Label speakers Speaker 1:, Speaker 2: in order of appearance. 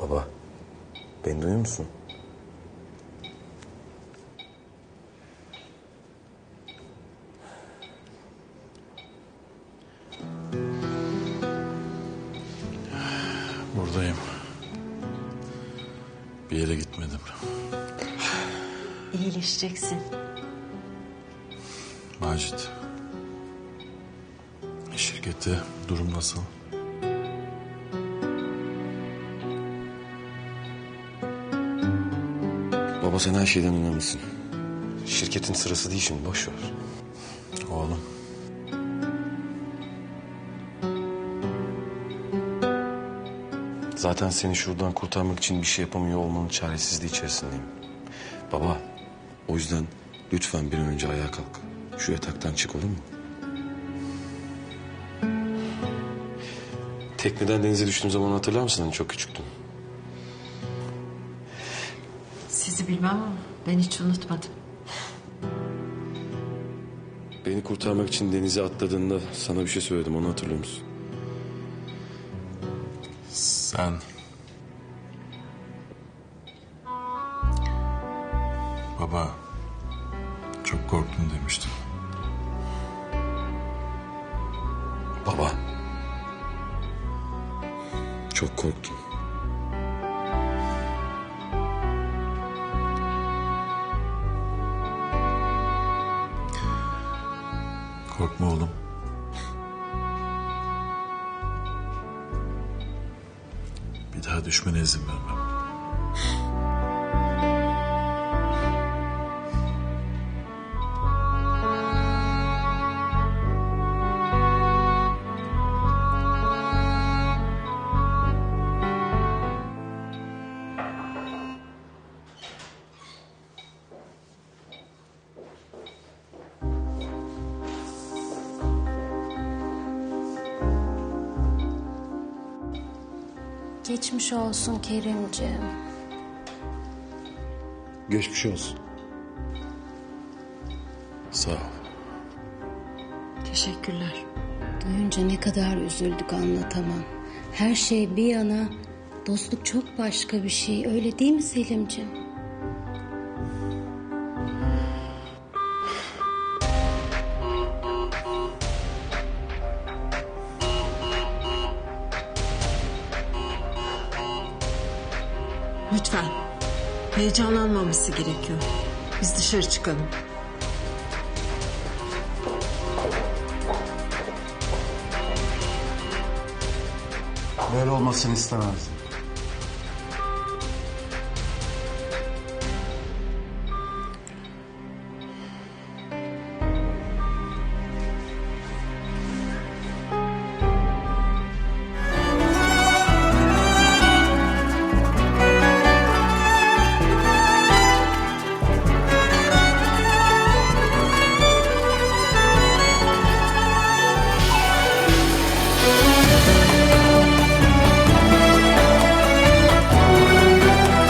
Speaker 1: Baba, beni duyuyor musun?
Speaker 2: Buradayım. Bir yere gitmedim.
Speaker 3: İyileşeceksin.
Speaker 2: Macit. Şirkette durum nasıl?
Speaker 1: Baba sen her şeyden önemlisin. Şirketin sırası değil şimdi, boş ver.
Speaker 2: Oğlum.
Speaker 1: Zaten seni şuradan kurtarmak için bir şey yapamıyor olmanın çaresizliği içerisindeyim. Baba, o yüzden lütfen bir an önce ayağa kalk. Şu yataktan çık olur mu? Tekneden denize düştüğüm zaman hatırlar mısın? Hani çok küçüktüm.
Speaker 3: Bilmem ama ben hiç unutmadım.
Speaker 1: Beni kurtarmak için denize atladığında sana bir şey söyledim. Onu hatırlıyor musun?
Speaker 2: Sen... Baba... Çok korktum demiştin.
Speaker 1: Baba. Çok korktum.
Speaker 2: Korkma oğlum. Bir daha düşmene izin vermem.
Speaker 4: Geçmiş olsun Kerimciğim.
Speaker 1: Geçmiş olsun.
Speaker 2: Sağ ol.
Speaker 3: Teşekkürler.
Speaker 4: Duyunca ne kadar üzüldük anlatamam. Her şey bir yana, dostluk çok başka bir şey. Öyle değil mi Selimciğim?
Speaker 3: Lütfen. Heyecanlanmaması gerekiyor. Biz dışarı çıkalım.
Speaker 5: Böyle olmasını istemezdim.